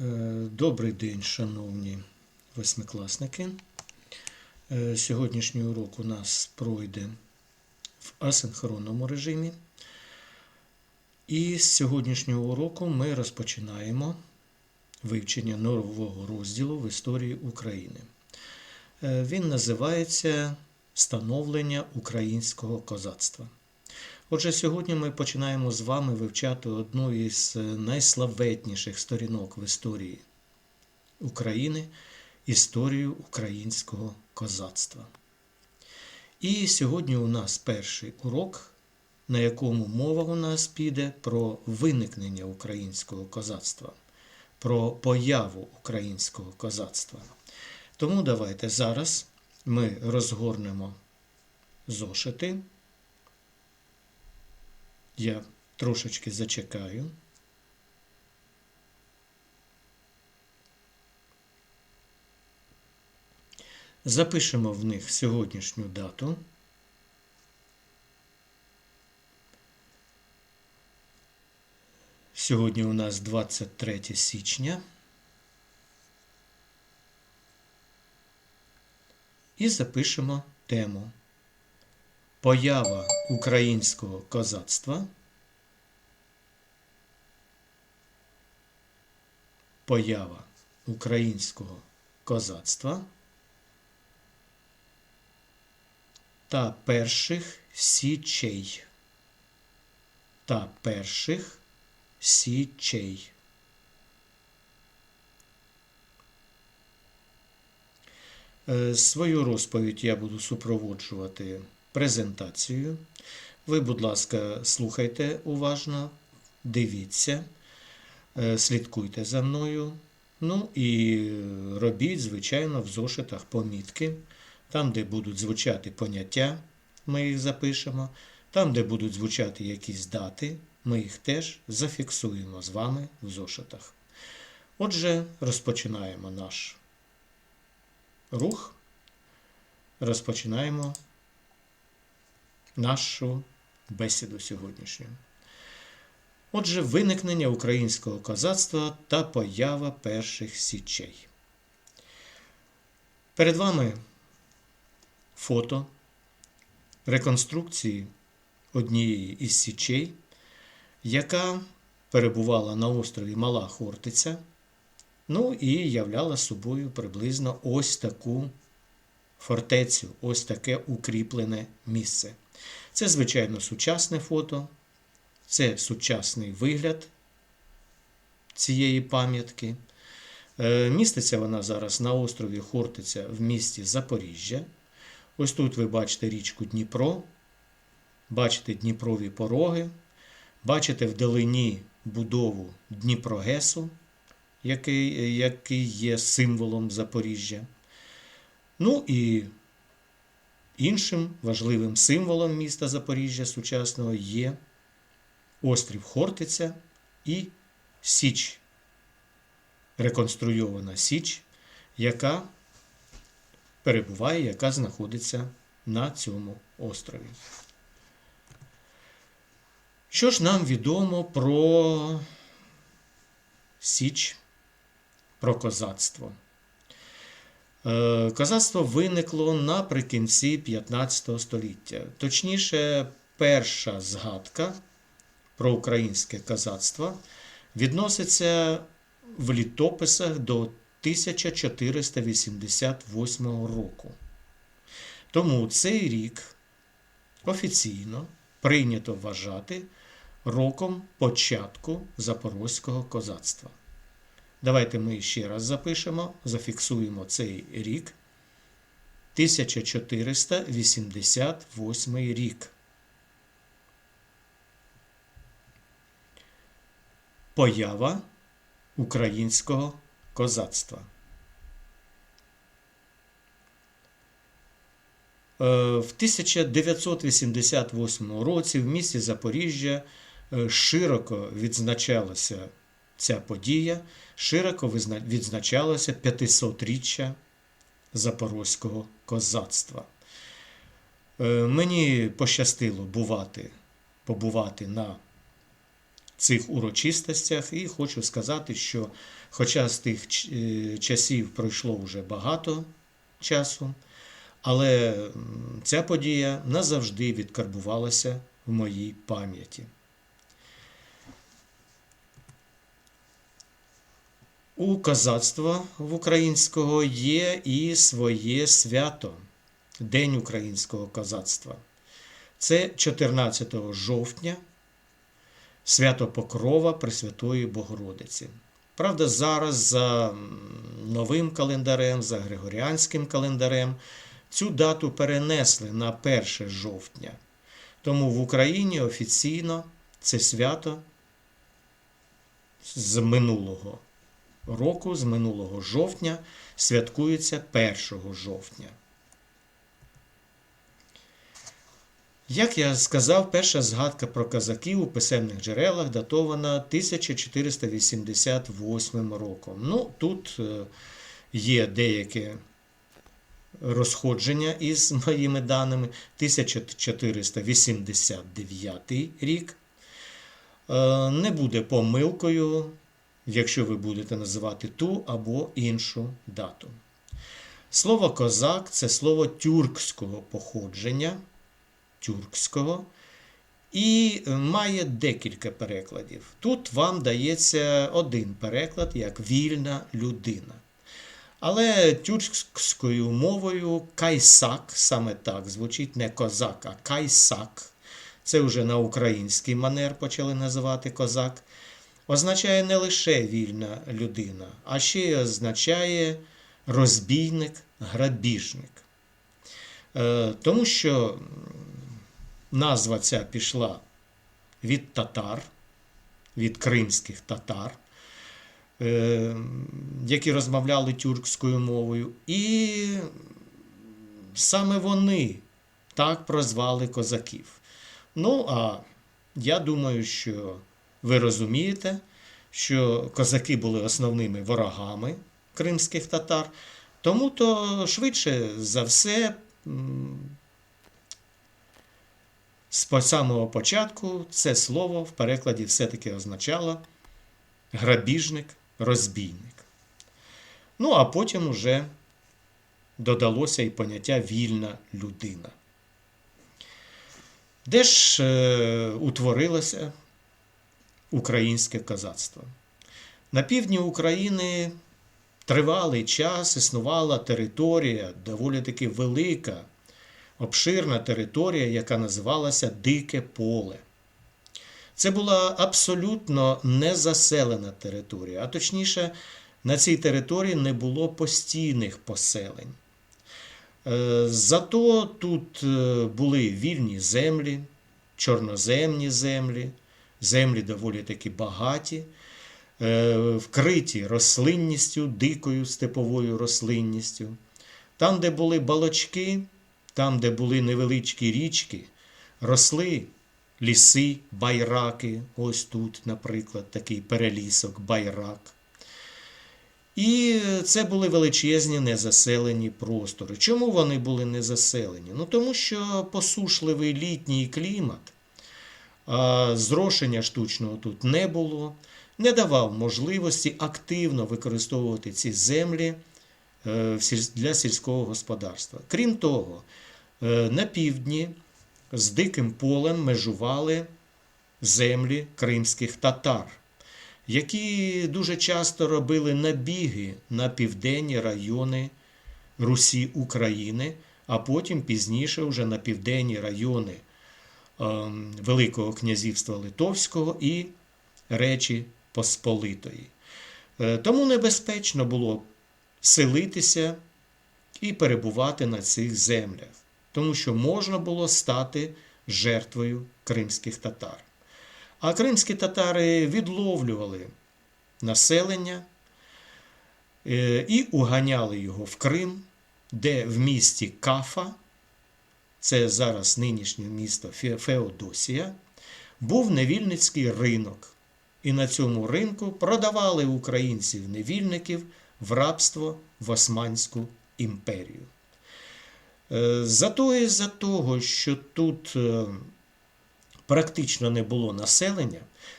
Е, Добрий день, шановні восьмикласники. Е, Сьогоднішній урок у нас пройде в асинхронному режимі. І з сьогоднішнього уроку ми розпочинаємо вивчення нового розділу в історії України. Е, Він називається Становлення українського козацтва. Отже, сьогодні ми починаємо з вами вивчати одну із найславетніших сторінок в історії України історію українського козацтва. І сьогодні у нас перший урок, на якому мова у нас піде про виникнення українського козацтва, про появу українського козацтва. Тому давайте зараз ми розгорнемо зошити. Я трошечки зачекаю. Запишемо в них сьогоднішню дату. Сьогодні у нас 23 січня. І запишемо тему Поява українського козацтва. Поява українського козацтва та перших січей. Та перших січей. Е, Свою розповідь я буду супроводжувати презентацією. Ви, будь ласка, слухайте уважно, дивіться, е, слідкуйте за мною. Ну і робіть, звичайно, в зошитах помітки. Там, де будуть звучати поняття, ми їх запишемо. Там, де будуть звучати якісь дати, ми їх теж зафіксуємо з вами в зошитах. Отже, розпочинаємо наш рух. Розпочинаємо нашу бесіду сьогоднішню. Отже, виникнення українського козацтва та поява перших січей. Перед вами фото реконструкції однієї із січей, яка перебувала на острові Мала Хортиця, ну і являла собою приблизно ось таку фортецю, ось таке укріплене місце. Це, звичайно, сучасне фото, це сучасний вигляд цієї пам'ятки. Е, Міститься вона зараз на острові Хортиця в місті Запоріжжя. Ось тут ви бачите річку Дніпро, бачите Дніпрові пороги, бачите вдалині будову Дніпрогесу, який, який є символом Запоріжжя. Ну і іншим важливим символом міста Запоріжжя сучасного є острів Хортиця і Січ. Реконструйована Січ, яка перебуває, яка знаходиться на цьому острові. Що ж нам відомо про Січ, про козацтво? Е, Козацтво виникло наприкінці 15 століття. Точніше, перша згадка про українське козацтво відноситься в літописах до 1488 року. Тому цей рік офіційно прийнято вважати роком початку запорозького козацтва. Давайте ми ще раз запишемо, зафіксуємо цей рік. 1488 рік. Поява українського козацтва. Е, В 1988 році в місті Запоріжжя е, широко відзначалася ця подія, широко відзначалося 500-річчя запорозького козацтва. Е, Мені пощастило бувати, побувати на цих урочистостях. І хочу сказати, що, хоча з тих е, часів пройшло вже багато часу, але ця подія назавжди відкарбувалася в моїй пам'яті. У козацтва в українського є і своє свято День українського козацтва. Це 14 жовтня, свято Покрова Пресвятої Богородиці. Правда, зараз за новим календарем, за Григоріанським календарем, цю дату перенесли на 1 жовтня. Тому в Україні офіційно це свято з минулого року, з минулого жовтня, святкується 1 жовтня. Як я сказав, перша згадка про козаків у писемних джерелах датована 1488 роком. Ну, тут е, є деяке розходження із моїми даними. 1489 рік. Е, Не буде помилкою, якщо ви будете називати ту або іншу дату. Слово козак це слово тюркського походження тюркського і має декілька перекладів. Тут вам дається один переклад як вільна людина. Але тюркською мовою кайсак, саме так звучить не козак, а кайсак. Це вже на український манер почали називати козак. Означає не лише вільна людина, а ще й означає розбійник, грабіжник. Е, Тому що назва ця пішла від татар, від кримських татар, е, які розмовляли тюркською мовою, і саме вони так прозвали козаків. Ну, а я думаю, що ви розумієте, що козаки були основними ворогами кримських татар, тому то швидше за все. з самого початку це слово в перекладі все-таки означало грабіжник, розбійник. Ну, а потім уже додалося і поняття вільна людина. Де ж е, утворилося українське козацтво? На півдні України тривалий час існувала територія, доволі таки велика, обширна територія, яка називалася Дике Поле. Це була абсолютно незаселена територія, а точніше, на цій території не було постійних поселень. Е, Зато тут е, були вільні землі, чорноземні землі, землі доволі таки багаті, е, вкриті рослинністю, дикою степовою рослинністю. Там, де були балочки, там, де були невеличкі річки, росли ліси, байраки. Ось тут, наприклад, такий перелісок, байрак. І це були величезні незаселені простори. Чому вони були незаселені? Ну тому що посушливий літній клімат, зрошення штучного тут не було, не давав можливості активно використовувати ці землі е, для сільського господарства. Крім того, е, на півдні з диким полем межували землі кримських татар які дуже часто робили набіги на південні райони Русі України, а потім пізніше вже на південні райони Великого князівства Литовського і Речі Посполитої. Е, Тому небезпечно було селитися і перебувати на цих землях, тому що можна було стати жертвою кримських татар. А кримські татари відловлювали населення е, і уганяли його в Крим, де в місті Кафа, це зараз нинішнє місто Феодосія, був невільницький ринок. І на цьому ринку продавали українців-невільників в рабство в Османську імперію. Е, Зато і за того, що тут е, практично не було населення,